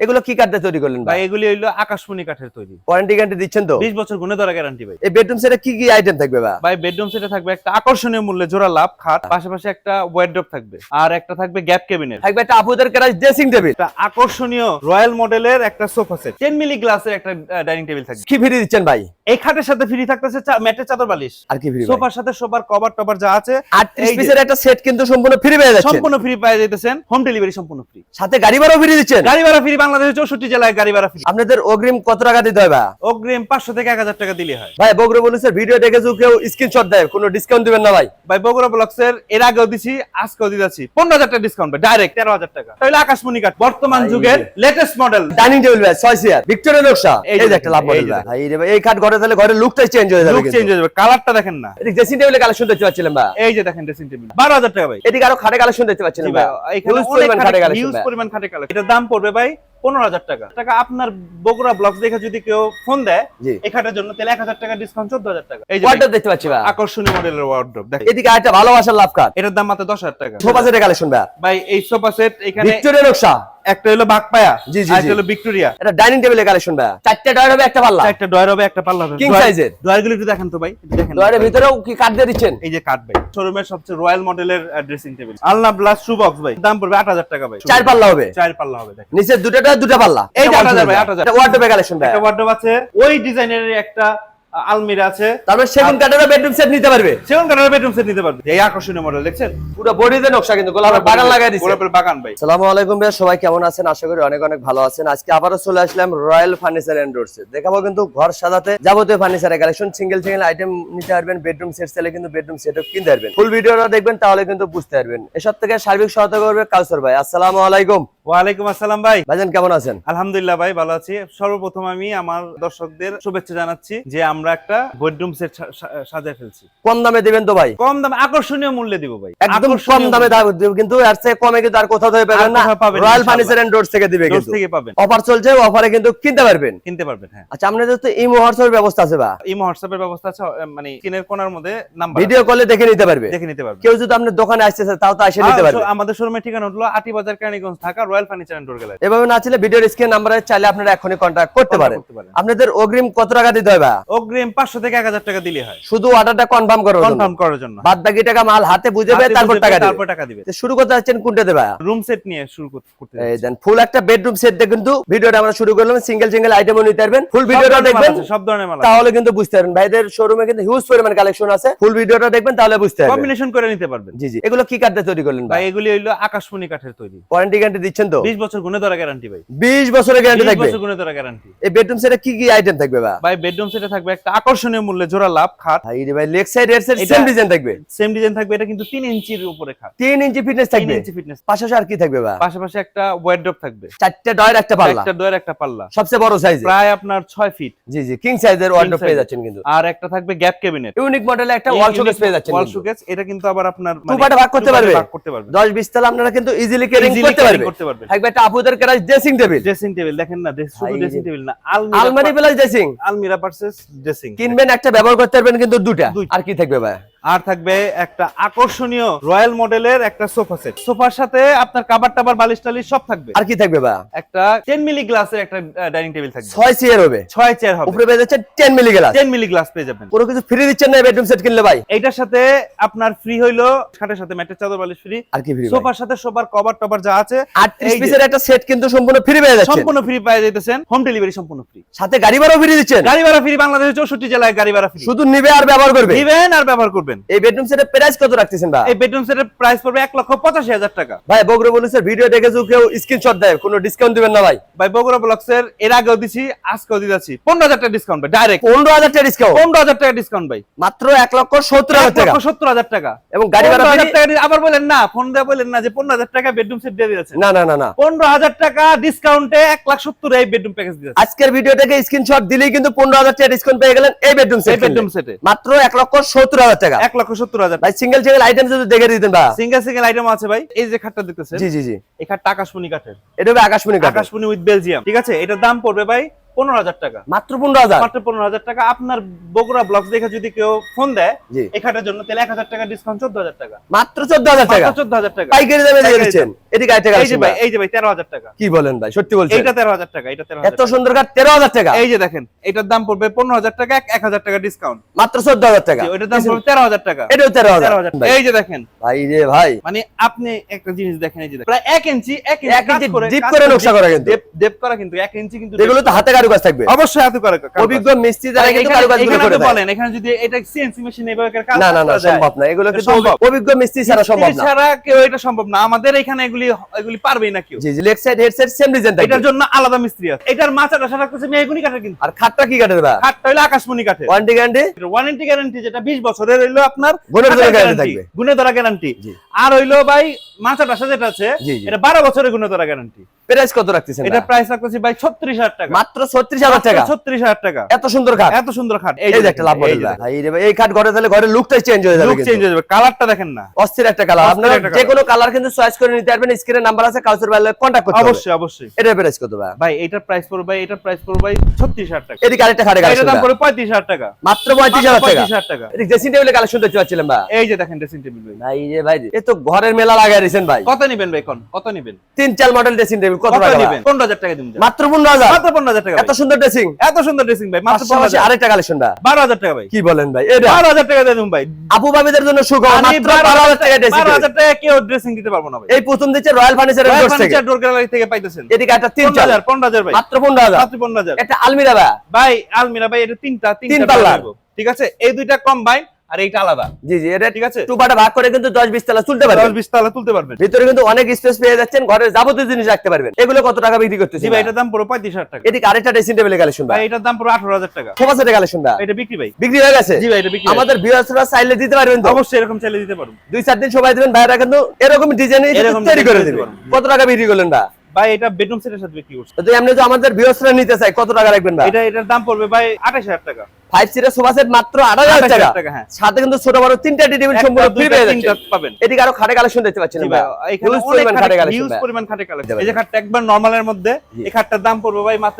এগুলো কি কাঠে তৈরি করলেন ভাই এগুলি হইল আকাশমণি কাঠের তৈরি। ওয়ারেন্টি গ্যারান্টি দিচ্ছেন তো? বিশ বছর গুণে ধরা গ্যারান্টি ভাই। এই বেডরুম সেটে কি কি আইটেম থাকবে ভাই? ভাই বেডরুম সেটে থাকবে একটা আকর্ষণীয় মূল্যে জোড়া লাভ খাট পাশাপাশি একটা ওয়ার্ড্রপ থাকবে। আর একটা থাকবে গ্যাপ কেবিনেট থাকবে একটা আপুদের ক্রাশ ড্রেসিং টেবিল একটা আকর্ষণীয় রয়্যাল মডেলের একটা সোফা সেট টেন মিলি গ্লাসের একটা ডাইনিং টেবিল থাকবে। কি ফ্রি দিচ্ছেন ভাই? এই খাটের সাথে ফ্রি থাকতেছে ম্যাটের চাদর বালিশ। আর কি ফ্রি সোফার সাথে সোফার কভার টভার যা আছে 38 এই পিসের একটা সেট কিন্তু সম্পূর্ণ ফ্রি পেয়ে যাচ্ছে সম্পূর্ণ ফ্রি পেয়ে যেতেছেন হোম ডেলিভারি সম্পূর্ণ ফ্রি সাথে গাড়ি ভাড়াও ফ্রি দিচ্ছেন? গাড়ি ভাড়া ফ্রি বাংলাদেশের চৌষট্টি জেলায় গাড়ি ভাড়া ফ্রি আপনাদের অগ্রিম কত টাকা দিতে হবে অগ্রিম পাঁচশো থেকে এক হাজার টাকা দিলে হয়। ভাই বগরে বলেছে ভিডিও দেখে যদি কেউ স্ক্রিনশট দেয় কোনো ডিসকাউন্ট দিবেন না ভাই। ভাই বগুড়া ব্লকস এর আগেও দিছি আজকেও দিতেছি পনেরো হাজার টাকা ডিসকাউন্ট ভাই ডাইরেক্ট তেরো হাজার টাকা। তাহলে আকাশমণি কাঠ বর্তমান যুগের লেটেস্ট মডেল ডাইনিং টেবিল ভাই ছয় চেয়ার ভিক্টোরিয়া নকশা এই যে একটা লাভ মডেল ভাই। এই কাঠ ঘরে তাহলে ঘরের লুকটাই চেঞ্জ হয়ে যাবে লুক চেঞ্জ হয়ে যাবে কালারটা দেখেন না। ড্রেসিং টেবিলের কালেকশন দেখতে পাচ্ছিলাম ভাই। এই যে দেখেন ড্রেসিং টেবিল বারো হাজার টাকা ভাই। এদিকে আরও খাটে কালেকশন দেখতে পাচ্ছিলাম ভাই। এখানে অনেক পরিমাণ খাটে খাটে কালেকশন হিউজ পরিমাণ খাটে কালেকশন এটার দাম পড়বে ভাই পনেরো হাজার টাকা। টাকা আপনার বগুড়া ব্লক দেখে যদি কেউ ফোন দেয় এখানের জন্য তাহলে এক হাজার টাকা ডিসকাউন্ট চোদ্দ হাজার টাকা। এই যে ওয়ার্ডরোব দেখতে পাচ্ছি আকর্ষণীয় মডেলের ওয়ার্ড্রপ দেখেন। এদিকে আরেকটা ভালোবাসার লাভ কাঠ এটার দাম মাত্র দশ হাজার টাকা। সোফা সেটের কালেকশন ভাই। ভাই এই সোফা সেট এখানে ভিক্টোরিয়া নকশা। একটা হলো বাঘপায়া জি, জি, একটা। হলো ভিক্টোরিয়া। এটা ডাইনিং টেবিলের কালেকশন ভাই চারটা ডয়ার হবে একটা পাল্লা। চারটা ডয়ার হবে একটা পাল্লা King size ডয়ারগুলো একটু দেখেন তো ভাই দেখেন। ডয়ারের ভিতরেও কি কাঠ দিয়ে দিচ্ছেন? এই যে কাঠ ভাই শোরুমের সবচেয়ে রয়্যাল মডেলের ড্রেসিং টেবিল আলনা প্লাস শু বক্স ভাই দাম পড়বে আট হাজার টাকা ভাই। চার পাল্লা হবে। চার পাল্লা হবে দেখেন। নিচে দুটোটা দুটো পাল্লা। এই যে এটা 8000 ভাই, 8000 এটা ওয়ার্ডরোবের কালেকশন ভাই একটা ওয়ার্ডরোব আছে ওই ডিজাইনের একটা আলমিরা আছে। তারপর সেগুন কাঠেরও বেডরুম সেট নিতে পারবে। সেগুন কাঠের বেডরুম সেট নিতে পারবে। এই আকর্ষণীয় মডেল দেখছেন? পুরো বডিতে নকশা কিন্তু গোলাপের বাগান লাগাই গোলাপের বাগান ভাই। সালামু আলাইকুম ভাইয়া সবাই কেমন আছেন? আশা করি অনেক অনেক ভালো আছেন। আজকে আবারও চলে আসলাম রয়্যাল ফার্নিচার এন্ড ডোরসে দেখাবো কিন্তু ঘর সাজাতে যাবতীয় ফার্নিচারের কালেকশন সিঙ্গেল সিঙ্গেল আইটেম নিতে পারবেন বেডরুম সেট চাইলে কিন্তু বেডরুম সেটও কিনতে পারবেন। ফুল ভিডিওটা দেখবেন তাহলে কিন্তু বুঝতে পারবেন। এসব থেকে সার্বিক সহায়তা করবে কাউসার ভাই। আসসালামু আলাইকুম। ওয়ালাইকুম আসসালাম ভাই। ভাইজান কেমন আছেন? আলহামদুলিল্লাহ ভাই ভালো আছি। সর্বপ্রথম আমি আমার দর্শকদের শুভেচ্ছা জানাচ্ছি যে আমরা একটা বেডরুম সেট সাজায় ফেলছি। কম দামে দিবেন তো ভাই? কম দামে আকর্ষণীয় মূল্যে দিব ভাই। একদম কম দামে দাম কিন্তু এর চেয়ে কমে কিন্তু আর কোথাও থেকে পাবেন না। আর কোথাও পাবেন না, রয়্যাল ফার্নিচার এন্ড ডোরস থেকে দিবে কিন্তু। থেকে পাবেন। অফার চলছে অফারে কিন্তু কিনতে পারবেন। কিনতে পারবেন হ্যাঁ। আচ্ছা আপনাদের তো ইমো হোয়াটসঅ্যাপ ব্যবস্থা আছে বা? ইমো হোয়াটসঅ্যাপের ব্যবস্থা আছে মানে স্ক্রিনের কোনার মধ্যে নাম্বার ভিডিও কলে দেখে নিতে পারবে। দেখে নিতে পারবেন কেউ যদি আপনার দোকানে তাও তো এসে নিতে পারবে। আমাদের শোরুমের ঠিকানা হলো Ati Bazar Keraniganj Dhaka royal furniture and door gallery এভাবে না ছিল ভিডিওর স্ক্রিন নাম্বারে চাইলে আপনারা এখনই করতে পারেন। আপনাদের অগ্রিম কত টাকা দিতে হবে অগ্রিম পাঁচশো থেকে এক হাজার টাকা দিলে হয়। শুধু অর্ডারটা কনফার্ম করো কনফার্ম করার জন্য। বাদ বাকি টাকা মাল হাতে বুঝে পেয়ে তারপর টাকা দিবে। তারপর টাকা দিবে। শুরু করতে যাচ্ছেন কোনটা দেবা রুম সেট নিয়ে শুরু করতে এই দেন ফুল একটা বেডরুম সেট দিয়ে কিন্তু ভিডিওটা আমরা শুরু করলাম। সিঙ্গেল সিঙ্গেল আইটেমও নিতে পারবেন। ফুল ভিডিওটা দেখবেন সব ধরনের মাল তাহলে কিন্তু বুঝতে পারবেন। ভাইদের শোরুমে কিন্তু হিউজ পরিমাণ কালেকশন আছে। ফুল ভিডিওটা দেখবেন তাহলে বুঝতে পারবেন। কম্বিনেশন করে নিতে পারবেন। জি জি। এগুলো কি কাঠে তৈরি করলেন ভাই? এগুলি হইল আকাশমণি কাঠের তৈরি। ওয়ারেন্টি গ্যারান্টি দিচ্ছেন তো? বিশ বছর গুণে ধরা গ্যারান্টি ভাই। 20 বছরের গ্যারান্টি থাকবে? বছর গুণে ধরা গ্যারান্টি এই বেডরুম সেটে কি কি আইটেম থাকবে ভাই ভাই বেডরুম সেটে থাকবে একটা আকর্ষণীয় মূল্যে জোড়া লাভ খাট। ভাই রে ভাই লেগ সাইড এর সেম ডিজাইন থাকবে? সেম ডিজাইন থাকবে এটা কিন্তু তিন ইঞ্চির উপরে খাট। 3 ইঞ্চি ফিটনেস থাকবে? ইঞ্চি ফিটনেস পাশাপাশি আর কি থাকবে ভাই পাশাপাশি একটা ওয়ার্ড্রপ থাকবে। চারটে ডয়ের একটা পাল্লা? একটা ডোয়ের একটা পাল্লা। সবচেয়ে বড় সাইজ প্রায় আপনার ছয় ফিট জি জি কিং সাইজের ওয়ার্ডরোব size পেয়ে যাচ্ছেন কিন্তু। আর একটা থাকবে গ্যাপ ক্যাবিনেট ইউনিক মডেলে একটা ওয়াল শোকেস পেয়ে যাচ্ছেন ওয়াল শোকেস এটা কিন্তু আবার আপনার ভাগ করতে part এ পারবে? ভাগ করতে পারবে। 10 20 তলা আপনারা কিন্তু ইজিলি ক্যারিং করতে পারবে। আপুদের ড্রেসিং টেবিল ড্রেসিং টেবিল দেখেন না শুধু ড্রেসিং টেবিল না আলমারি আলমারি প্লাস ড্রেসিং আলমিরা ভার্সেস ড্রেসিং কিনবেন একটা ব্যবহার করতে পারবেন কিন্তু দুটা। আর কি থাকবে ভাই? আর থাকবে একটা আকর্ষণীয় রয়্যাল মডেলের একটা সোফা সেট। সোফার সাথে আপনার কাবার টাবার বালিশ টালিশ সব থাকবে। আর কি থাকবে ভাই একটা টেন মিলি গ্লাসের একটা ডাইনিং টেবিল থাকবে। 6 চেয়ার হবে। ছয় চেয়ার হবে। উপরে পেয়ে যাচ্ছেন 10 milli glass ten milli glass পেয়ে যাবেন। পুরো কিছু ফ্রি দিচ্ছেন না বেডরুম সেট কিনলে ভাই? এইটার সাথে আপনার ফ্রি হইল খাটের সাথে ম্যাটের চাদর বালিশ ফ্রি আর কি ফ্রি সোফার সাথে সোফার কভার টভার যা আছে 38 এই পিসের একটা সেট কিন্তু সম্পূর্ণ ফ্রি পেয়ে যাচ্ছে সম্পূর্ণ ফ্রি পেয়ে যাইতেছেন হোম ডেলিভারি সম্পূর্ণ ফ্রি সাথে গাড়ি ভাড়াও ফ্রি দিচ্ছেন? গাড়ি ভাড়া ফ্রি বাংলাদেশের চৌষট্টি জেলায় গাড়ি ভাড়া ফ্রি শুধু নিবে আর ব্যবহার করবে? নিবেন আর ব্যবহার করবেন। এই বেডরুম সেটের প্রাইস কত রাখতেছেন ভাই? এই বেডরুম সেটের প্রাইস পড়বে এক লক্ষ পঁচাশি হাজার টাকা। ভাই বলেছে ভিডিও দেখে যদি কেউ স্ক্রিনশট দেয় কোনো ডিসকাউন্ট দিবেন না ভাই। ভাই বগুড়া ব্লকস এর আগেও দিছি আজকেও দিতেছি পনেরো হাজার টাকা ডিসকাউন্ট ভাই ডাইরেক্ট পনেরো হাজার টাকা ডিসকাউন্ট পনেরো হাজার টাকা ডিসকাউন্ট ভাই। মাত্র এক লক্ষ সত্তর হাজার টাকা। টাকা। এবং গাড়ি ভাড়া? টাকা আবার বলেন না ফোন দিয়ে বলেন না যে পনেরো হাজার টাকা বেডরুম সেট দিয়ে দিয়েছে না না না না। পনেরো হাজার টাকা ডিসকাউন্টে এক লাখ সত্তর এই বেডরুম প্যাকেজ দিয়েছে আজকের ভিডিও থেকে স্ক্রিনশট দিলেই কিন্তু পনেরো হাজার টাকা ডিসকাউন্ট পেয়ে গেলেন এই বেডরুম এই সেট বেডরুম সেটে মাত্র এক লক্ষ সত্তর হাজার টাকা। এক লক্ষ সত্তর হাজার। ভাই সিঙ্গেল সিঙ্গেল আইটেম যদি দেখে দিতেন ভাই। সিঙ্গেল সিঙ্গেল আইটেম আছে ভাই। এই যে খাটটা দেখতেছেন জি জি জি। এই খাটটা আকাশমণি কাঠের। এটা হবে আকাশমণি আকাশমণি উইথ বেলজিয়াম ঠিক আছে? এটার দাম পড়বে ভাই পনেরো হাজার টাকা। মাত্র পনেরো হাজার? মাত্র পনেরো হাজার টাকা। আপনার বগুড়া ব্লগ দেখে যদি কেউ ফোন দেয় জি। জন্য তাহলে এক হাজার টাকা ডিসকাউন্ট চোদ্দ হাজার টাকা। মাত্র চোদ্দ হাজার টাকা? চোদ্দ হাজার টাকা। পাইকারি দামে দিয়ে দিচ্ছেন এদিকে আরেকটা এই যে ভাই এই যে ভাই তেরো হাজার টাকা। কি বলেন ভাই সত্যি বলছেন? এইটা তেরো হাজার টাকা এটা তেরো এত সুন্দর কাঠ তেরো হাজার টাকা? এই যে দেখেন এটার দাম পড়বে পনেরো হাজার টাকা এক হাজার টাকা ডিসকাউন্ট মাত্র চোদ্দ হাজার টাকা। ওইটার দাম পড়বে তেরো হাজার টাকা। এটাও তেরো হাজার এই যে দেখেন। ভাই রে ভাই। মানে আপনি একটা জিনিস দেখেন এই যে প্রায় এক ইঞ্চি এক ইঞ্চি কাজ করে নকশা করা কিন্তু। করা এক ইঞ্চি কিন্তু এগুলো তো হাতে কারুকাজ থাকবে? অবশ্যই হাতে করা অভিজ্ঞ মিস্ত্রি যারা কিন্তু কারুকাজ এখানে করে বলেন এখানে যদি এটা সিএনসি মেশিন এভাবে কাজ না না না সম্ভব না। এগুলো কিন্তু অভিজ্ঞ মিস্ত্রি ছাড়া সম্ভব না। ছাড়া কেউ এটা সম্ভব না। আমাদের এখানে এগুলি এগুলি পারবেই না কেউ। জি জি leg side head side same design থাকবে। এটার জন্য আলাদা মিস্ত্রি আছে। এটার মাচা টাসা রাখতেছে মেহগুনি কাঠের কিন্তু। আর খাটটা কি কাঠের বা খাটটা হইল আকাশমণি কাঠের। ওয়ারেন্টি গ্যারান্টি ওয়ারেন্টি গ্যারান্টি যেটা 20 বছরের হইল আপনার গুণের ধরে guarantee, থাকবে। গুণে ধরা গ্যারান্টি আর হইল ভাই মাচা টাসা যেটা আছে। এটা 12 বছরের গুণে ধরা গ্যারান্টি প্রাইস কত রাখতেছেন এটা এটা প্রাইস রাখতেছি ভাই 36000 টাকা। মাত্র 36000 টাকা? 36000 টাকা। এত সুন্দর খাট? এত সুন্দর খাট। এই যে একটা লাভ মডেল ভাই রে ভাই এই খাট ঘরে তাহলে ঘরের লুকটাই চেঞ্জ হয়ে যাবে লুক চেঞ্জ হয়ে যাবে। কালারটা দেখেন না। অস্থির একটা কালার। আপনারা যে কোনো কালার। কিন্তু চয়েস করে নিতে পারবেন। স্ক্রিনে নাম্বার আছে কাউসার ভাই কন্টাক্ট করতে অবশ্যই অবশ্যই। এটার প্রাইস কত ভাই? ভাই এটার প্রাইস পড়বে ভাই এটার প্রাইস পড়বে ভাই 36000 টাকা। এদিকে আরেকটা খাটে কালেকশন দাম পড়বে 35000 টাকা। মাত্র 35000 টাকা। 35000 টাকা। এদিকে ড্রেসিং টেবিলে কালেকশন দেখতে পাচ্ছিলাম ভাই? এই যে দেখেন ড্রেসিং টেবিল ভাই। ভাই রে ভাই এ তো ঘরের মেলা লাগাই দিয়েছেন ভাই। কত নেবেন ভাই কোন কত নিবেন? তিন চার মডেল ড্রেসিং টেবিল কত কত টাকা 15000 টাকা দিন মাত্র 15000 মাত্র 15000 টাকা এত সুন্দর ড্রেসিং এত সুন্দর ড্রেসিং ভাই মাত্র 15000 আরেকটা ভাই 12000 টাকা ভাই। কি বলেন ভাই? এটা 12000 টাকা দিয়ে ভাই। আপু ভাবিদের জন্য সুখবর মাত্র 12000 টাকা ড্রেসিং 12000 টাকা কেউ ড্রেসিং দিতে পারব না ভাই। এই প্রথম দিচ্ছে রয়্যাল ফার্নিচারের ডোর থেকে। ফার্নিচার ডোর গ্যালারি থেকে পাইতেছেন। এদিকে একটা তিন চার 15000 15000 ভাই। মাত্র 15000 মাত্র 15000 একটা আলমিরা ভাই। ভাই আলমিরা ভাই এটা তিনটা তিন তিনটা পাল্লা ঠিক আছে? এই দুইটা কম্বাইন আর এইটা আলাদা। জি জি এটা ঠিক আছে? টু পার্টে ভাগ করে কিন্তু 10 20 তলা তুলতে পারবেন। বিশ তালা তুলতে পারবেন। ভিতরে কিন্তু অনেক স্পেস পেয়ে যাচ্ছেন ঘরের যাবতীয় জিনিস রাখতে পারবেন। এগুলো কত টাকা বিক্রি করতেছি জি ভাই এটার দাম পুরো পঁয়ত্রিশ হাজার টাকা। এদিকে আরেকটা ড্রেসিং টেবিলের কালেকশন ভাই। এটার দাম পুরো আঠারো হাজার টাকা। কালেকশন ভাই। এটা বিক্রি ভাই। বিক্রি হয়ে গেছে? জি ভাই এটা বিক্রি আমাদের ভিউয়ার্সরা চাইলে দিতে পারবেন তো? অবশ্যই এরকম চালিয়ে দিতে পারব। দুই চার দিন সময় দিবেন ভাইরা কিন্তু এরকম ডিজাইন তৈরি করে দিবেন কত টাকা বিক্রি করলেন না ভাই এটা বেডরুম সেটের সাথে বিক্রি করছে। যদি আপনি তো আমাদের ভিউয়ার্সরা নিতে চাই কত টাকা রাখবেন ভাই? এটা এটার দাম পড়বে ভাই আঠাশ হাজার টাকা। ফাইভ সিটের সোফা সেট মাত্র 28,000 টাকা। হ্যাঁ। সাথে কিন্তু ছোট বড় তিনটা টেবিল সম্পূর্ণ ফ্রি পেয়ে যাচ্ছেন। পাবেন। এদিকে আরও খাটে কালেকশন দেখতে পাচ্ছেন ভাই, এখানে অনেক খাটে- কালেকশন ভাই। পরিমাণ খাটে। দেখতে এই যে খাটটা একবার নরমালের মধ্যে এই খাটটার দাম পড়বে ভাই মাত্র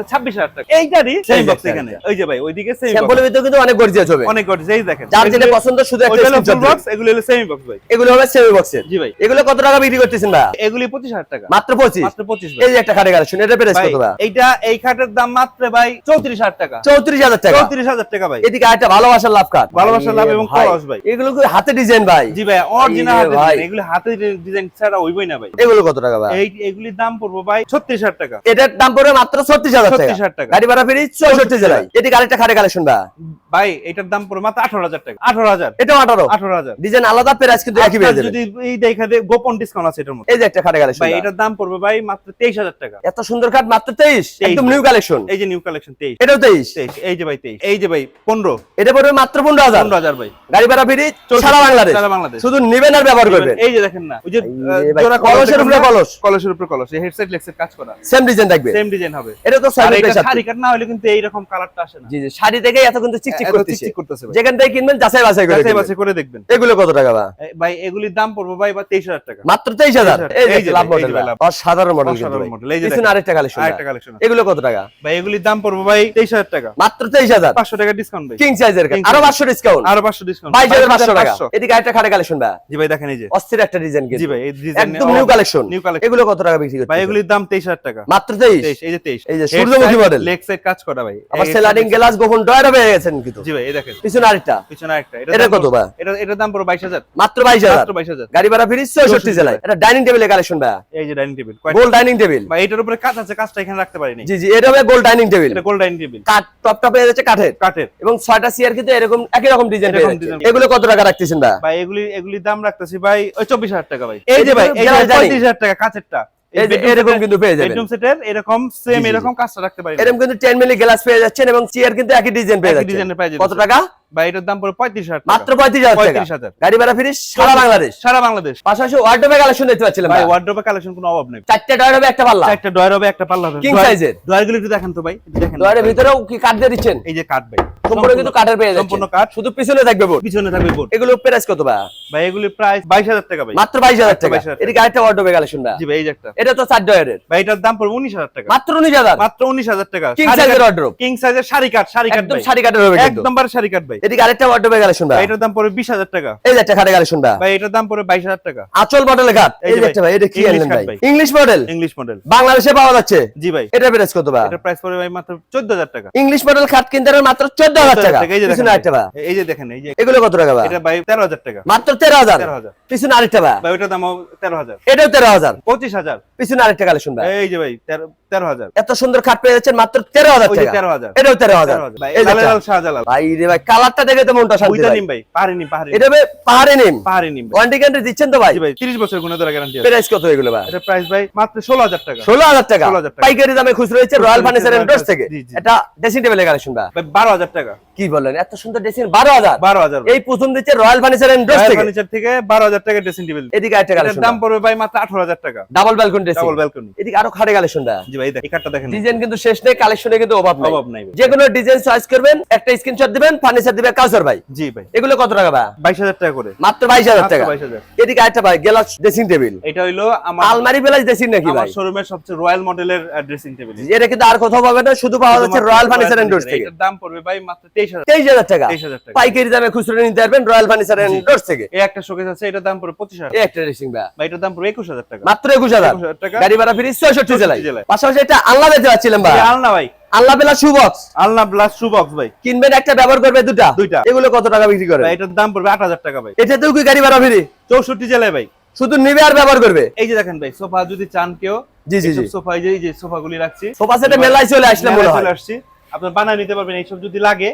টাকা। এইটারই সেম বক্স এখানে। ওই যে ভাই ওইদিকে সেম স্যাম্পলের ভিতরে কিন্তু অনেক গর্জিয়াস হবে। অনেক গর্জিয়াস এই দেখেন। যার যেটা পছন্দ শুধু একটা স্ক্রিনশট বক্স এগুলো হলো সেমি বক্স ভাই। এগুলো হবে সেমি বক্সের জি ভাই। এগুলো কত টাকা বিক্রি করতেছেন ভাই? এগুলি পঁচিশ হাজার টাকা। মাত্র পঁচিশ? মাত্র পঁচিশ এই যে একটা খাটে কালেকশন এটা প্রাইস কত এইটা এই খাটের দাম মাত্র ভাই চৌত্রিশ হাজার টাকা। চৌত্রিশ হাজার টাকা। চৌত্রিশ হাজার টাকা ভাই। এদিকে একটা ভালোবাসার লাভ কাট ভালোবাসার লাভ এবং খরচ ভাই। এগুলো হাতে ডিজাইন ভাই? জি ভাই অরিজিনাল এই রে হাতে ভাই। design, হাতে ডিজাইন ছাড়া হইবই না ভাই। এগুলো কত টাকা ভাই? এই এগুলির দাম পড়ব ভাই ছত্রিশ হাজার টাকা। এটার দাম পড়বে মাত্র ছত্রিশ হাজার টাকা। 36,000 টাকা। গাড়ি ভাড়া ফ্রি চৌষট্টি জেলায়। এদিকে আরেকটা খাটে কালেকশন ভাই। ভাই এটার দাম পড়বে মাত্র আঠারো হাজার টাকা। আঠারো হাজার। এটাও আঠারো। আঠারো হাজার। ডিজাইন আলাদা প্রাইস কিন্তু একই পেয়ে আপনার যাবেন। যদি এই দেখা গোপন ডিসকাউন্ট আছে এটার মধ্যে। এই যে একটা খাটে কালেকশন ভাই। এটার দাম পড়বে ভাই মাত্র তেইশ হাজার টাকা। এত সুন্দর মাত্র তেইশ? একদম নিউ কালেকশন এই যে নিউ কালেকশন তেইশ। এটাও তেইশ? তেইশ এই যে ভাই তেইশ। এই যে ভাই পনেরো। এটা পড়বে মাত্র পনেরো হাজার। পনেরো হাজার ভাই। গাড়ি ভাড়া ফ্রি সারা বাংলাদেশ। সারা বাংলাদেশ। শুধু নিবেন আর ব্যবহার করবেন। এই যে দেখেন না ওই যে এই ভাই, কলসের উপরে কলস। কলসের উপরে কলস। এই হেডসেট লেক্সের কাজ করা সেম ডিজাইন থাকবে। সেম ডিজাইন হবে। এটা তো প্রেসার শাড়ি কাট না হলে কিন্তু এইরকম কালারটা আসে না। জি জি শাড়ি থেকে এত কিন্তু চিকচিক করতেছে। চিকচিক করতেছে যেখান থেকে কিনবেন যাচাই বাছাই করে যাচাই বাছাই করে দেখবেন। এগুলো কত টাকা বা ভাই এগুলির দাম পড়বে ভাই বা তেইশ হাজার টাকা। মাত্র তেইশ হাজার। 23,000 এই এই যে লাভ মডেল ভাই। অসাধারণ মডেল অসাধারণ ভাই। এই যে পিছনে আরেকটা কালেকশন আরেকটা কালেকশন এগুলো কত টাকা? ভাই এগুলির দাম পড়বে ভাই টাকা। মাত্র তেইশ হাজার? টাকা ডিসকাউন্ট ভাই। কিং সাইজের আরও size। পাঁচশো ডিসকাউন্ট আরও পাঁচশো ডিসকাউন্ট বাইশ হাজার পাঁচশো টাকা। এদিকে আরেকটা খাটে কালেকশন ভাই। জি ভাই দেখেন এই যে। অস্থির একটা ডিজাইন জি ভাই এই ডিজাইন একদম নিউ কালেকশন নিউ কালেকশন এগুলো কত টাকা বিক্রি করতে ভাই এগুলির দাম তেইশ হাজার টাকা। মাত্র তেইশ? তেইশ এই যে তেইশ। এই যে সূর্যমুখী model। লেগ সাইড কাজ করা ভাই। আবার এই গ্লাস গোপন ডয়ার পেয়ে গেছেন কিন্তু। জি ভাই এই দেখেন। পিছনে আরেকটা। পিছনে একটা এটা কত ভাই? এটা এটার দাম পুরো বাইশ হাজার। মাত্র বাইশ হাজার। মাত্র বাইশ হাজার। গাড়ি ভাড়া ফ্রি চৌষট্টি জেলায়। এটা ডাইনিং টেবিলের কালেকশন ভাই। এই যে dining table gold dining table. ভাই এটার উপরে কাজ আছে কাজটা এখানে রাখতে পারিনি। জি জি এটা হবে গোল্ড ডাইনিং টেবিল। এটা গোল্ড ডাইনিং টেবিল। কাঠ টপ টপ পেয়ে কাঠের। কাঠের। এবং ছয়টা চেয়ার কিন্তু এরকম একই রকম ডিজাইন এগুলো কত টাকা রাখতেছেন ভাই? ভাই এগুলি এগুলির দাম রাখতেছি ভাই ওই চব্বিশ হাজার টাকা ভাই। এই যে ভাই এই যারা যে জানি। পঁয়ত্রিশ হাজার টাকা কাঁচেরটা। এরকম কিন্তু পেয়ে যাবেন। বেডরুম সেটের এরকম সেম এরকম কাজটা রাখতে পারি এরকম কিন্তু 10 মিলি গ্লাস পেয়ে যাচ্ছেন এবং চেয়ার কিন্তু একই ডিজাইন পেয়ে একই যাচ্ছে ডিজাইনের পেয়ে কত টাকা? ভাই এটার দাম পড়বে পঁয়ত্রিশ হাজার। মাত্র পঁয়ত্রিশ হাজার পঁয়ত্রিশ হাজার। গাড়ি ভাড়া ফ্রি সারা বাংলাদেশ? সারা বাংলাদেশ। পাশাপাশি ওয়ার্ডরোবে কালেকশন দেখতে পাচ্ছিলাম ভাই ভাই। কালেকশন কোনো অভাব নেই। চারটে ডয়ার হবে একটা পাল্লা। একটা ডয়ার হবে একটা পাল্লা হবে। King size ডয়ারগুলো একটু দেখেন তো ভাই দেখেন। ডয়ারের ভিতরেও কি কাঠ দিয়ে দিচ্ছেন? এই যে কাঠ ভাই। সম্পূর্ণ কিন্তু কাঠের পেয়ে যাচ্ছে। সম্পূর্ণ কাঠ শুধু পিছনে থাকবে বোর্ড পিছনে থাকবে বোর্ড এগুলো প্রাইস কত ভাই? ভাই এগুলি প্রায় বাইশ হাজার টাকা ভাই। মাত্র বাইশ হাজার টাকা। 22,000 এদিকে আরেকটা ওয়ার্ডরোবে কালেকশন জি ভাই এই যে একটা। এটা তো চার ডয়ারের ভাই এটার দাম পড়বে উনিশ হাজার টাকা। মাত্র উনিশ হাজার। মাত্র উনিশ হাজার টাকা। কিং সাইজের ওয়ার্ডরোব কিং সাইজের শাড়ি কাঠ শাড়ি কাঠ একদম শাড়ি কাঠের হবে একদম। বারে শাড়ি কাঠ ভাই। এদিকে আরেকটা ওয়ার্ডরোবে কালেকশন ভাই এটার দাম পড়বে বিশ হাজার টাকা। এই যে একটা খাটে কালেকশন ভাই ভাই এটার দাম পড়বে বাইশ হাজার টাকা। আচল মডেলের এই যে একটা ভাই এটা কি আনলেন ভাই? ভাই। ইংলিশ মডেল ইংলিশ মডেল বাংলাদেশে পাওয়া যাচ্ছে? জি ভাই। এটা প্রাইস কত ভাই এটার প্রাইস পড়বে ভাই মাত্র চোদ্দ হাজার টাকা। ইংলিশ মডেল খাট কিনতে মাত্র চোদ্দ হাজার টাকা। এই যে দেখেন পিছনে আরেকটা ভাই। এই যে দেখেন এই যে। এগুলো কত টাকা ভাই এটা ভাই তেরো হাজার টাকা। মাত্র তেরো হাজার। হাজার। পিছনে আরেকটা ভাই ভাই ওটার দাম তেরো হাজার। এটাও তেরো হাজার। পঁচিশ হাজার। পিছনে আরেকটা কালেকশন ভাই। এই যে ভাই তেরো তেরো হাজার। এত সুন্দর খাট পেয়ে যাচ্ছেন মাত্র তেরো হাজার ওই যে টাকা। তেরো হাজার। এটাও তেরো হাজার। তেরো হাজার। ভাই এই লাল শাহজালাল। ভাই রে ভাই কালারটা দেখে তো মনটা শান্তি ওইটা নিম ভাই পাহাড়ি নিম পাহাড়ি এটা ভাই পাহাড়ে নিম। পাহাড়ি নিম ভাই। ওয়ারেন্টি গ্যারান্টি দিচ্ছেন তো ভাই? জি ভাই তিরিশ বছর গুণে ধরা গ্যারান্টি আছে। প্রাইস কত এগুলো ভাই? এটা প্রাইস ভাই মাত্র ষোলো হাজার টাকা। ষোলো হাজার টাকা। 16,000 টাকা। পাইকারি দামে খুচরো হচ্ছে রয়্যাল ফার্নিচার হচ্ছে এন্ডোর্স থেকে। এটা ড্রেসিং টেবিলের কালেকশন ভাই। ভাই বারো হাজার টাকা। কি বলেন এত সুন্দর ড্রেসিং বারো হাজার। বারো হাজার এই প্রথম দিচ্ছে রয়্যাল ফার্নিচার এন্ডোর্স থেকে। ফার্নিচার থেকে বারো হাজার টাকা ড্রেসিং টেবিল এদিকে একটা কালেকশন দাম পড়বে ভাই মাত্র আঠারো হাজার টাকা। Double balcony dressing double balcony এদিকে আরও খাটে কালেকশন জি ভাই এই দেখ, দেখেন। ডিজাইন কিন্তু শেষ নেই কালেকশনে কিন্তু অভাব নাই। অভাব নাই যে কোনো ডিজাইন চয়েস করবেন একটা স্ক্রিনশট দিবেন ফার্নিচার দিবে কাউসার ভাই। জি ভাই। এগুলো কত টাকা ভাই? বাইশ হাজার টাকা করে। মাত্র বাইশ হাজার মাত্র টাকা। এদিকে একটা ভাই গ্লাস ড্রেসিং টেবিল এটা হইল আমার আলমারি বেলাস ড্রেসিং নাকি আমার শোরুমের সবচেয়ে রয়্যাল মডেলের ড্রেসিং টেবিল এটা কিন্তু আর কোথাও পাবে না শুধু পাওয়া যাচ্ছে রয়্যাল ফার্নিচার এন্ডোর্স থেকে। এটার দাম পড়বে ভাই মাত্র তেইশ হাজার। টাকা। তেইশ হাজার টাকা। পাইকারি দামে খুচরো নিতে পারবেন রয়্যাল ফার্নিচার এন্ডোর্স থেকে। এই একটা শোকেস আছে এটার দাম পড়বে পঁচিশ হাজার। এই একটা ড্রেসিং ভাই। ভাই এটার দাম পড়বে একুশ হাজার টাকা। মাত্র একুশ হাজার। 21,000 টাকা। গাড়ি ভাড়া ফিরি ছয়ষট্টি জেলায়। পাশাপাশি একটা আল্লাহ ভাই। আলনা ভাই। আল্লাহ বেলা শু বক্স আলনা প্লাস শু বক্স ভাই। কিনবেন একটা ব্যবহার করবে দুটা। দুইটা। এগুলো কত টাকা বিক্রি করে ভাই এটার দাম পড়বে আট হাজার টাকা ভাই। এটাতেও কি গাড়ি ভাড়া ফিরি? চৌষট্টি জেলায় ভাই। শুধু নিবে আর ব্যবহার করবে? এই যে দেখেন ভাই সোফা যদি চান কেউ জি, জি, জি। সোফা এই যে এই যে সোফা গুলি রাখছি। সোফা সেটে মেলায় চলে আসলে মনে চলে আসছি। আপনার বানায় নিতে পারবেন এইসব যদি লাগে।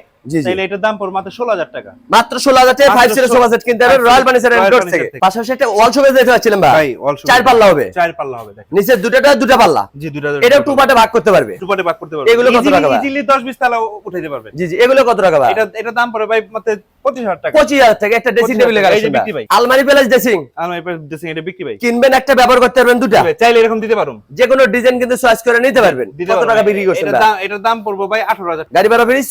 তাহলে এটার দাম পড়বে মাত্র ষোলো হাজার টাকা। মাত্র ষোলো হাজার টাকা মাত্র ফাইভ সিটের 16 সোফা সেট কিনতে হবে royal seat, furniture Royal and doors Furniture থেকে। থেকে। পাশাপাশি একটা ওয়াল শোকেস দেখতে পাচ্ছিলাম ভাই। ভাই অল চার পাল্লা হবে। চার পাল্লা হবে দেখেন। নিচের দুটাটা দুটা পাল্লা। জি দুটা এটাও টু পার্টে ভাগ করতে পারবে। টু পার্টে ভাগ করতে পারবেন এগুলো কত টাকা ইজিলি 10 20 তালা উঠাইতে পারবেন জি জি এগুলো কত টাকা ভাই? এটা এটা দাম পড়বে ভাই মাত্র 25000 টাকা। পঁচিশ হাজার টাকা একটা ড্রেসিং 25,000 টেবিলের টাকা। এই যে কালেকশন আলমারি প্লাস ড্রেসিং আমি এবার ড্রেসিং এটা বিক্রি ভাই। কিনবেন একটা ব্যবহার করতে পারবেন দুটা। চাইলে এরকম দিতে পারুন যে কোনো ডিজাইন কিন্তু চয়েস করে নিতে পারবেন। দিতে কত টাকা বিক্রি করছেন এটার ভাই? দাম এটার দাম পড়বে ভাই 18000 গাড়ি ভাড়া ফিরি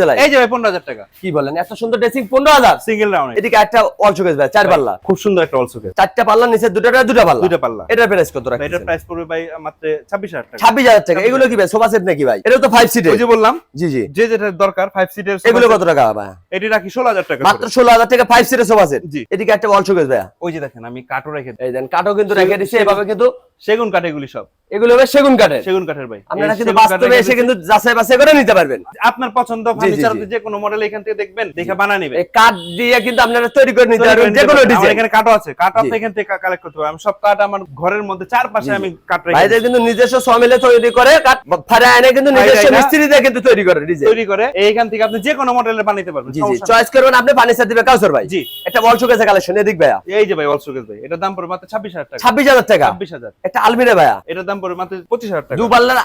জেলায়। এই যে ভাই 15000 টাকা। কি বলেন এত সুন্দর ড্রেসিং পনেরো হাজার? সিঙ্গেল রাউন্ড এদিকে একটা ওয়াল শোকেস ভাই চার পাল্লা। খুব সুন্দর একটা অলসো কেস চারটা পাল্লা নিচে দুটা দুটা পাল্লা। দুইটা পাল্লা। এটার প্রাইস কত ভাই, এটার প্রাইস পড়বে ভাই মাত্র 26000 টাকা। ছাব্বিশ হাজার টাকা। এগুলো কি ভাই সোফা সেট নাকি ভাই? এটা তো ফাইভ সিটের ওই যে বললাম জি জি। যে যেটা দরকার 5 সিটের এগুলো কত টাকা ভাই? এটি রাখি 16000 টাকা মাত্র করে। ষোলো হাজার টাকা ফাইভ সিটের সোফা সেট জি। এদিকে একটা শোকেস ভাই ওই যে দেখেন আমি কাটও রেখে। এই দেন কাঠও কিন্তু রেখে দিচ্ছে এভাবে কিন্তু সেগুন কাঠ এগুলি সব। এগুলো হবে সেগুন কাঠের। সেগুন কাঠের ভাই। আপনারা কিন্তু বাস্তবে এসে কিন্তু যাচাই বাছাই করে নিতে পারবেন। আপনার পছন্দ ফার্নিচার যে কোনো মডেল এখান থেকে দেখবেন দেখে বানিয়ে নেবেন কাঠ দিয়ে কিন্তু আপনারা তৈরি করে নিতে পারবেন যে কোনো ডিজাইন এখানে আছে। কাঠ আপনি এখান থেকে কালেক্ট করতে পারবেন আমি সব কাঠ আমার ঘরের মধ্যে চারপাশে আমি কাঠ রেখে ভাইদের কিন্তু নিজস্ব সমিলে তৈরি করে কাঠ ফারে আনে কিন্তু নিজস্ব মিস্ত্রি দিয়ে কিন্তু তৈরি করে ডিজাইন তৈরি করে এইখান থেকে আপনি যে কোনো মডেলের বানাইতে পারবেন। জি জি। চয়েস করবেন আপনি ফার্নিচার দিবে কাউসর ভাই। জি। ওয়াল শোকেস কালেকশন এদিক ভাইয়া। এই যে ভাই অলসো ভাই। এটার দাম পড়বে মাত্র ছাব্বিশ হাজার টাকা। ছাব্বিশ হাজার টাকা। ছাব্বিশ হাজার। একটা আলমিরা ভাইয়া। এটার দাম পড়বে মাত্র পঁচিশ হাজার টাকা।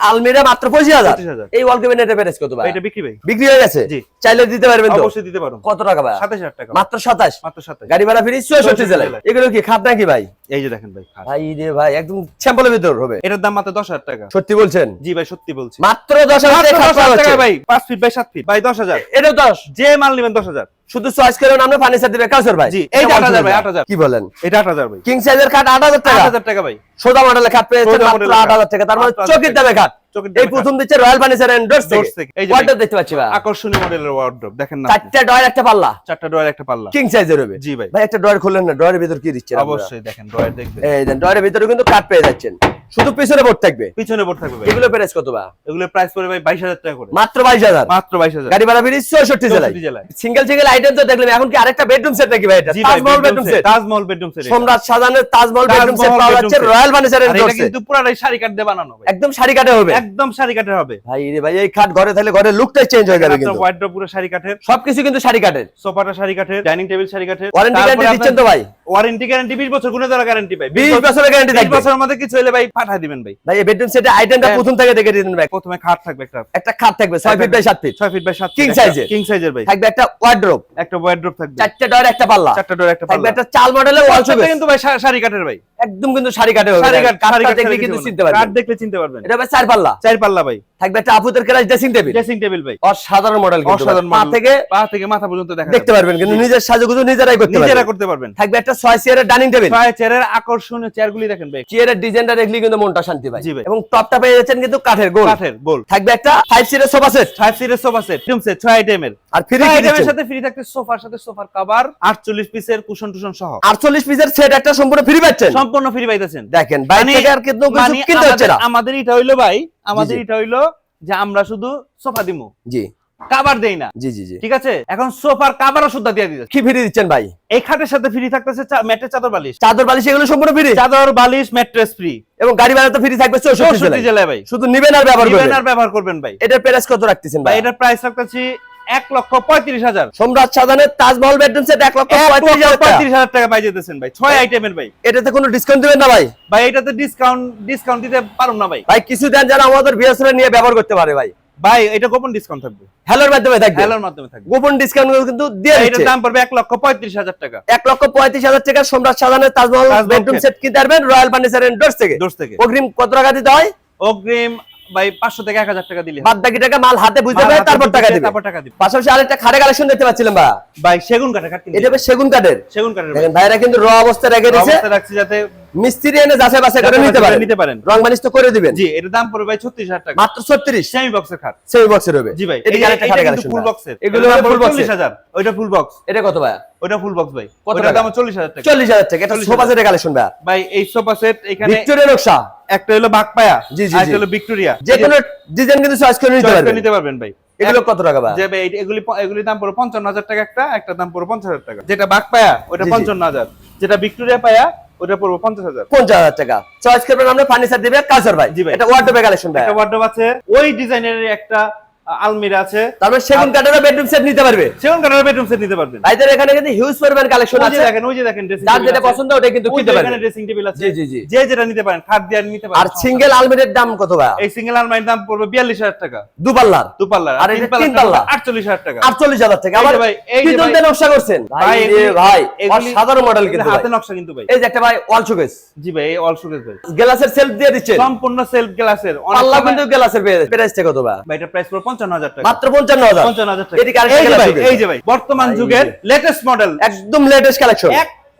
আলমিরা মাত্র পঁচিশ হাজার। এই ওয়াল কত ভাই এটা বিক্রি ভাই। বিক্রি হয়ে গেছে? জি। চাইলে দিতে পারবেন তো? অবশ্যই দিতে কত টাকা ভাই সাতাশ হাজার টাকা। মাত্র সাতাশ? মাত্র সাতাশ। গাড়ি ভাড়া ফিরি চৌষট্টি জেলায়। এগুলো কি খাত নাকি ভাই? এই যে দেখেন ভাই ভাই রে ভাই একদম স্যাম্পলের ভিতর হবে। এটার দাম মাত্র দশ হাজার টাকা। সত্যি বলছেন? জি ভাই সত্যি বলছি। মাত্র দশ হাজার মাত্র টাকা 10,000 টাকা ভাই পাঁচ ফিট বাই সাত ফিট ভাই দশ হাজার। এটাও দশ। যে মাল নেবেন দশ হাজার। শুধু চয়েস করেন আমরা ফার্নিচার দিবে। কাউসর ভাই? জি, এইটা 8,000 ভাই, 8,000 কি বলেন? এটা আট হাজার ভাই। কিং সাইজের খাট আট হাজার আট টাকা হাজার টাকা ভাই। সোজা মডেলের খাট মাত্র খাট। টাকা। তার মানে 8,000 চকির দামে খাট। এই প্রথম দিচ্ছে রয়্যাল ফার্নিচার এন্ড ডোরস থেকে। থেকে। এই ওয়ার্ডরোব দেখতে পাচ্ছি ভাই। আকর্ষণীয় মডেলের দেখেন না। চারটা ডয়ার একটা পাল্লা। চারটা ডয়ার একটা পাল্লা। কিং সাইজের হবে। জি ভাই। ভাই একটা ডয়ার খুললেন না ডয়ারের ভিতর কি দিচ্ছেন অবশ্যই দেখেন ডয়ার দেখবেন। এই দেন ডয়ারের ভিতরে কিন্তু কাঠ পেয়ে যাচ্ছেন। শুধু পিছনে বোর্ড থাকবে? পিছনে বোর্ড থাকবে ভাই। এগুলো প্রাইস কত ভাই এগুলোর প্রাইস পড়বে ভাই বাইশ হাজার টাকা করে। মাত্র বাইশ হাজার? মাত্র বাইশ হাজার। গাড়ি ভাড়া ফিরি চৌষট্টি জেলায়। সিঙ্গেল সিঙ্গেল আইটেম তো দেখলাম এখন কি আরেকটা বেডরুম সেট নাকি ভাই এটা? Taj Mahal bedroom set Taj Mahal bedroom set সম্রাট শাহজাহানের তাজমহল বেডরুম সেট পাওয়া যাচ্ছে রয়্যাল ফার্নিচার এন্ড এটা কিন্তু পুরাটাই শাড়ি কাঠ দিয়ে বানানো ভাই। একদম শাড়ি কাটে হবে। একদম শাড়ি কাটে হবে। ভাই রে ভাই এই খাট ঘরে থাকলে ঘরের লুকটাই চেঞ্জ হয়ে যাবে কিন্তু। ওয়ার্ড্রপ পুরো শাড়ি কাঠের। সবকিছু কিন্তু শাড়ি কাটের সোফাটা শাড়ি কাঠের ডাইনিং টেবিল শাড়ি কাঠের। ওয়ারেন্টি গ্যারান্টি দিচ্ছেন তো ভাই? ওয়ারেন্টি গ্যারান্টি 20 বছর গুণে ধরা গ্যারান্টি ভাই 20 বছরের গ্যারান্টি 20 থাকবে। বছরের মধ্যে কিছু হলে ভাই পাঠিয়ে দিবেন ভাই। ভাই এই বেডরুম সেটের আইটেমটা। প্রথম থেকে দেখে দিবেন ভাই। প্রথমে খাট থাকবে একটা। একটা খাট থাকবে 6 feet by 7 feet 6 feet by 7 King size এর। কিং সাইজের ভাই। থাকবে একটা ওয়ার্ড্রোব একটা ওয়ার্ড্রপ থাকবে। চারটে ডয়ার একটা পাল্লা। চারটা ডোর একটা থাকবে পাল্লা। একটা চাল মডেলের ওয়াল প্রত্যেকটা কিন্তু ভাই শাড়ি কাঠের ভাই। একদম কিন্তু শাড়ি কাটে হবে শাড়ি কাঠ শাড়ি কাঠ দেখলে কিন্তু চিনতে পারবেন। কাঠ দেখলে চিনতে পারবেন। এটা হবে চার পাল্লা। চার পাল্লা ভাই। থাকবে একটা আপুদের crush dressing table dressing table ভাই। অসাধারণ মডেল কিন্তু অসাধারণ পা থেকে পা থেকে মাথা পর্যন্ত দেখা দেখতে পারবেন কিন্তু নিজের সাজুগুজু নিজেরাই করতে নিজেরা পারবেন। করতে পারবেন। থাকবে একটা ছয় চেয়ারের ডাইনিং টেবিল ছয় চেয়ারের আকর্ষণীয় চেয়ারগুলি দেখেন ভাই। চেয়ারের ডিজাইনটা দেখলে কিন্তু মনটা শান্তি পায়। এবং টপটা পেয়ে যাচ্ছেন কিন্তু কাঠের গোল। কাঠের গোল। থাকবে একটা ফাইভ সিটের সোফা সেট ফাইভ সিটের সোফা সেট রুম সেট ছয় আইটেমের আর ফ্রি ছয় আইটেমের সাথে ফ্রি থাকতে সোফার সাথে সোফার কভার 48 পিসের কুশন টুশন সহ। আটচল্লিশ পিসের সেট একটা সম্পূর্ণ ফ্রি পাচ্ছেন। সম্পূর্ণ ফ্রি পাইতেছেন। দেখেন বাইরে মানে- থেকে আর কিন্তু কিছু মানে কিনতে হচ্ছে না। আমাদের- আমাদের এটা হইল ভাই আমাদের এটা হইল যে আমরা শুধু সোফা দিমু। জি। কাভার দেই না। জি জি জি। ঠিক আছে? এখন সোফার কাভারও সুদ্ধা দিয়ে দিতেছে। কি ফ্রি দিচ্ছেন ভাই? এই খাটের সাথে ফ্রি থাকতেছে ম্যাটের চাদর বালিশ। চাদর বালিশ এগুলো সম্পূর্ণ ফ্রি চাদর বালিশ ম্যাট্রেস ফ্রি এবং গাড়ি ভাড়া তো ফ্রি থাকবে চৌষট্টি চৌষট্টি জেলায়। জেলায় ভাই। শুধু নিবেন আর ব্যবহার নিবেন করবেন? আর ব্যবহার করবেন ভাই। এটার প্রাইস কত রাখতেছেন ভাই এটার প্রাইস রাখতেছি এক লক্ষ পঁয়ত্রিশ হাজার। সম্রাট সাজানের তাজমহল বেডরুম সেট এক লক্ষ পঁয়ত্রিশ হাজার টাকা। পাই যেতেছেন ভাই ছয় আইটেমের ভাই। এটাতে কোনো ডিসকাউন্ট দিবেন না ভাই? ভাই এটাতে ডিসকাউন্ট ডিসকাউন্ট দিতে পারুম না ভাই। ভাই কিছু দেন যেন আমাদের বিএসএল নিয়ে ব্যবহার করতে পারে ভাই। ভাই এটা গোপন ডিসকাউন্ট থাকবে। হ্যালোর মাধ্যমে থাকবে? হ্যালোর মাধ্যমে থাকবে। গোপন ডিসকাউন্ট কিন্তু দিয়ে এটার দিচ্ছে। দাম পড়বে এক লক্ষ পঁয়ত্রিশ হাজার টাকা। এক লক্ষ পঁয়ত্রিশ হাজার টাকা সম্রাট সাজানের তাজমহল বেডরুম সেট কিনতে পারবেন রয়্যাল ফার্নিচার এন্ড ডোরস থেকে। থেকে। অগ্রিম কত টাকা দিতে হয়? অগ্রিম ভাই পাঁচশো থেকে এক হাজার টাকা দিলে বাদ বাকি টাকা মাল হাতে বুঝতে পারে তারপর টাকা দিবে। তারপর টাকা দিবে। পাশাপাশি আরেকটা খাড়ে কালেকশন দেখতে পাচ্ছিলাম ভাই ভাই সেগুন কাঠের খাট কিনতে এটা সেগুন কাঠের। সেগুন কাঠের দেখেন ভাইরা কিন্তু র অবস্থা রেখে দিয়েছে। অবস্থা রাখছি যাতে মিস্ত্রি এনে যাচাই বাছাই করে নিতে পারেন। নিতে পারেন। রং তো করে দিবেন। জি দাম পড়বে ভাই টাকা। মাত্র ছত্রিশ? সেমি বক্সের খাট। সেমি বক্সের হবে। জি ভাই এটা- আরেকটা কালেকশন ফুল বক্সের এগুলো এটার দাম ফুল পড়বে 40,000 ওইটা ফুল বক্স এটা কত ভাই ওইটা ফুল বক্স ভাই? দাম টাকা? টাকা। এটা সোফা সেটের কালেকশন ভাই ভাই এই সোফা সেট এখানে ভিক্টোরিয়া নকশা। একটা হলো বাগপায়া জি, জি, একটা হলো ভিক্টোরিয়া। যে কোনো ডিজাইন কিন্তু চয়েস করে নিতে পারবেন। নিতে পারবেন ভাই। এগুলো কত টাকা ভাই যে ভাই এই- এগুলি এগুলির দাম পঞ্চান্ন হাজার টাকা একটা একটা দাম পড়বে পঞ্চাশ হাজার টাকা। যেটা বাঘ পায়া ওটা জি, জি। পঞ্চান্ন হাজার। যেটা ভিক্টোরিয়া পায়া ওটা পড়ব পঞ্চাশ হাজার। পঞ্চাশ হাজার টাকা। চয়েস করবেন আমরা ফার্নিচার দিবে কালচার ভাই। জি ভাই। এটা ওয়ার্ডোবে কালেকশন ভাই। একটা ওয়ার্ডরোব আছে। ওই ডিজাইনের একটা আলমিরা আছে। তারপর সেগুন কাঠেরও বেডরুম সেট নিতে পারবে। সেগুন কাঠের বেডরুম সেট নিতে পারবেন। ভাইদের এখানে কিন্তু হিউজ পরিমাণ কালেকশন আছে। দেখেন ওই যে দেখেন ড্রেসিং যার যেটা পছন্দ ওটা কিন্তু কিনতে পারবে। ড্রেসিং টেবিল আছে। জি, জি, জি। যে যেটা নিতে পারেন খাট দিয়ে নিতে পারেন। আর সিঙ্গেল আলমিরের দাম কত ভাই? এই সিঙ্গেল আলমারির দাম পড়বে বিয়াল্লিশ হাজার টাকা। দু পাল্লার দু পাল্লার আর এটা তিন পাল্লা? আটচল্লিশ হাজার টাকা। আটচল্লিশ হাজার টাকা। আবার ভাই, এই যে কি ভাই- নকশা করছেন? ভাই ভাই সাধারণ মডেল কিন্তু হাতে নকশা কিন্তু ভাই। এই যে একটা ভাই ওয়াল শোকেস জি ভাই এই অল সুকেশ ভাই। গ্লাসের সেলফ দিয়ে দিচ্ছেন। সম্পূর্ণ সেলফ গ্লাসের পাল্লা কিন্তু গ্লাসের পেয়ে প্রাইসটা কত ভাই? ভাই এটা প্রাইস পড়বে পঞ্চান্ন হাজার টাকা। মাত্র পঞ্চান্ন হাজার। পঞ্চান্ন হাজার টাকা। এই যে ভাই বর্তমান যুগের লেটেস্ট মডেল একদম লেটেস্ট কালেকশন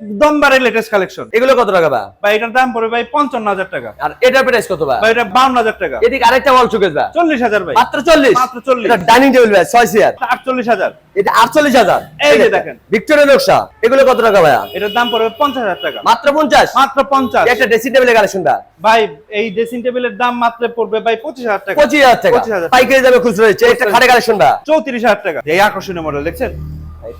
একদম বারে লেটেস্ট কালেকশন এগুলো কত টাকা ভাই? ভাই এটার দাম পড়বে ভাই পঞ্চান্ন হাজার টাকা। আর এটার প্রাইস কত ভাই? এটা বাউন্ন হাজার টাকা। এদিকে আরেকটা ওয়াল শোকেস ভাই। চল্লিশ হাজার ভাই। মাত্র চল্লিশ? মাত্র 40 এটা ডাইনিং টেবিল ভাই ছয় চেয়ার আটচল্লিশ হাজার। এটা আটচল্লিশ হাজার। এই যে দেখেন। ভিক্টোরিয়া নকশা এগুলো কত টাকা ভাইয়া? এটার দাম পড়বে পঞ্চাশ হাজার টাকা। মাত্র পঞ্চাশ? মাত্র পঞ্চাশ। একটা ড্রেসিং টেবিলের কালেকশন ভাই। ভাই এই ড্রেসিং টেবিলের দাম মাত্র পড়বে ভাই পঁচিশ হাজার টাকা। পঁচিশ হাজার টাকা। পাইকারি যাবে খুচরো খাটে কালেকশন চৌত্রিশ হাজার টাকা। এই আকর্ষণীয় মডেল দেখছেন?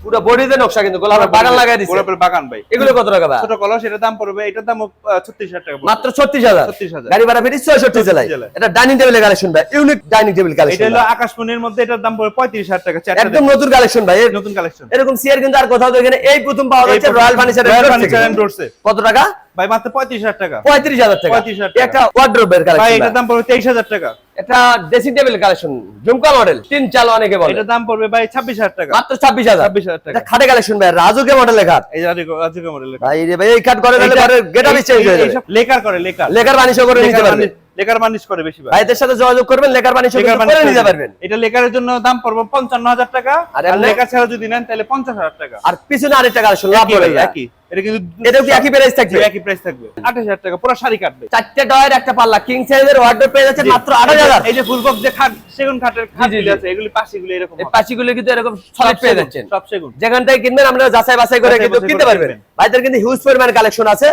পুরো বডিতে নকশা কিন্তু গোলাপের বাগান লাগাই দিছে। গোলাপের বাগান ভাই। এগুলো কত টাকা ভাই? ছোট কলস এটার দাম পড়বে এটার দাম ছত্রিশ হাজার টাকা মাত্র ছত্রিশ হাজার? 36,000 গাড়ি ভাড়া ফিরি ছয়ষট্টি জেলায়। জেলায়। এটা ডাইনিং টেবিলের কালেকশন ভাই ইউনিক ডাইনিং টেবিল এটা কালেকশন হলো আকাশমণির মধ্যে এটার দাম পড়বে পঁয়ত্রিশ হাজার টাকা চারটা একদম নতুন কালেকশন ভাই নতুন কালেকশন এরকম চেয়ার কিন্তু আর কোথাও তো এখানে এই প্রথম পাওয়া যাচ্ছে royal furniture royal furniture and ডোরসে কত টাকা? ভাই মাত্র পঁয়ত্রিশ হাজার টাকা। পঁয়ত্রিশ হাজার টাকা। 35,000 টাকা। একটা ওয়ার্ড্রোবের ভাই কালেকশন এটার দাম পড়বে তেইশ হাজার টাকা। এটা dressing table collection jhumka model তিন চাল অনেকে বলে। এটার দাম পড়বে ভাই ছাব্বিশ হাজার টাকা। মাত্র ছাব্বিশ হাজার। ছাব্বিশ হাজার টাকা। খাটে কালেকশন ভাই রাজুকে মডেলের খাট। এই রাজুকা মডেলের ভাই রে ভাই এই খাট করে দিলে ঘরের গেটআপই চেঞ্জ হয়ে যাবে। লেকার করে লেকার। লেখার বানিশও করে নিতে লেকার বানিশ- লেকার বানিশ করে বেশি ভাই। ভাইদের সাথে যোগাযোগ করবেন লেকার বানিশ করে নিতে পারবেন। এটা লেকারের জন্য দাম পড়বে পঞ্চান্ন হাজার টাকা। আর লেকার ছাড়া যদি নেন তাহলে পঞ্চাশ হাজার টাকা। আর পিছনে আরেকটা কালেকশন লাভ ভাই, একই। এটা কিন্তু এটাও কি একই প্রাইস থাকবে? একই প্রাইস থাকবে। আঠাশ হাজার টাকা পুরো শাড়ি কাটবে। চারটে ডয়ের একটা পাল্লা কিং সাইজের ওয়ার্ডরোব পেয়ে যাচ্ছে মাত্র আট হাজার। এই যে ফুলবক যে খাট সেগুন খাটের খাটগুলি আছে এগুলি পাশিগুলি এরকম এই হবে। কিন্তু এরকম সলিড পেয়ে যাচ্ছেন। সব সেগুন। যেখান থেকে কিনবেন আমরা যাচাই বাছাই করে কিন্তু কিনতে পারবেন। ভাইদের কিন্তু হিউজ পরিমাণ কালেকশন আছে।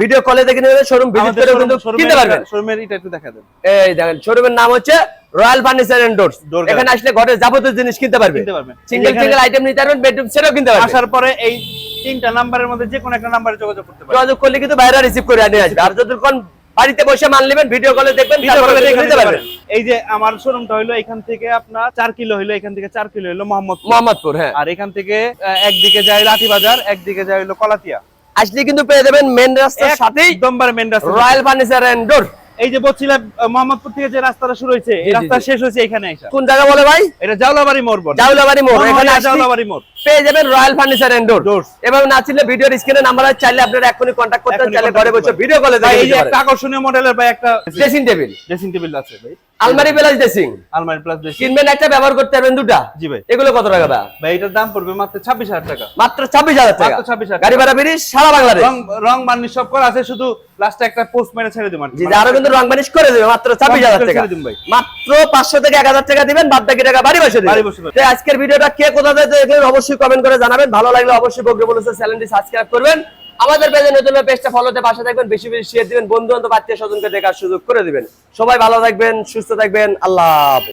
ভিডিও কলে দেখে নেবেন শোরুম ভিজিট করে কিন্তু কিনতে পারবেন। এটা- এটা একটু দেখা দেন। এই দেখেন শোরুমের নাম হচ্ছে রয়্যাল ফার্নিচার এন্ড ডোরস এখানে আসলে ঘরের যাবতীয় জিনিস কিনতে পারবেন। সিঙ্গেল সিঙ্গেল আইটেম নিতে পারবেন বেডরুম সেটাও কিনতে পারবেন। আসার পরে এই তিনটা নাম্বারের মধ্যে যে কোনো একটা নাম্বারে যোগাযোগ করতে পারবেন যোগাযোগ করলে কিন্তু বাইরে রিসিভ করে নিয়ে আসবে। আর যতক্ষণ বাড়িতে বসে মাল নেবেন ভিডিও কলে দেখবেন ভিডিও কলে দেখে নিতে পারবেন। এই যে আমার শোরুমটা হলো এখান থেকে আপনার চার কিলো হইল এখান থেকে চার কিলো হইল মোহাম্মদ মোহাম্মদপুর হ্যাঁ। আর এখান থেকে আহ, একদিকে যায় লাঠি বাজার একদিকে যায় হইল কলাতিয়া। আসলে কিন্তু পেয়ে যাবেন মেন রাস্তার সাথেই একদম মেন রাস্তা রয়্যাল ফার্নিচার এন্ড ডোর এই যে বলছিলাম মোহাম্মদপুর থেকে যে রাস্তাটা শুরু হয়েছে এই রাস্তা শেষ হয়েছে এখানে কোন জায়গা বলে ভাই? এটা জাউলাবাড়ি মোড় বলে। জাউলাবাড়ি মোড় এখানে জাউলাবাড়ি মোড়। পেয়ে যাবেন রয়্যাল ফার্নিচার এন্ড ডোর। এবং না চিনলে ভিডিওর স্ক্রিনে নাম্বার আছে চাইলে আপনারা এখনই কন্টাক্ট করতে চাইলে ঘরে বসে ভিডিও কলে এই যে একটা আকর্ষণীয় মডেলের ভাই একটা ড্রেসিং টেবিল ড্রেসিং টেবিল আছে ভাই। আলমারি প্লাস ড্রেসিং আলমারি প্লাস ড্রেসিং কিনবেন একটা ব্যবহার করতে পারবেন দুটা। জি ভাই। এগুলো কত টাকা ভাই? ভাই এটার দাম পড়বে মাত্র ছাব্বিশ হাজার টাকা। মাত্র ছাব্বিশ হাজার টাকা। মাত্র 26,000 গাড়ি ভাড়া বেরিয়ে সারা বাংলাদেশ। রং রং বার্নিশ সব করা আছে শুধু লাস্টে একটা পোস্ট মেরে ছেড়ে দেবেন জি আরও কিন্তু রং বানিশ করে দেবে মাত্র ছাব্বিশ হাজার টাকা। ছেড়ে দিন ভাই। মাত্র পাঁচশো থেকে এক হাজার টাকা দিবেন বাদ বাকি টাকা বাড়ি বসে বাড়ি দিবেন বসে তো আজকের ভিডিওটা কে কোথা থেকে দেখলেন অবশ্যই কমেন্ট করে জানাবেন। ভালো লাগলে অবশ্যই বগ্রে বলেছে চ্যানেলটি সাবস্ক্রাইব করবেন। আমাদের পেজে নতুন পেজটা ফলোতে পাশে থাকবেন, বেশি বেশি শেয়ার দিবেন বন্ধু বান্ধব আত্মীয় স্বজনকে দেখার সুযোগ করে দিবেন সবাই ভালো থাকবেন, সুস্থ থাকবেন, আল্লাহ।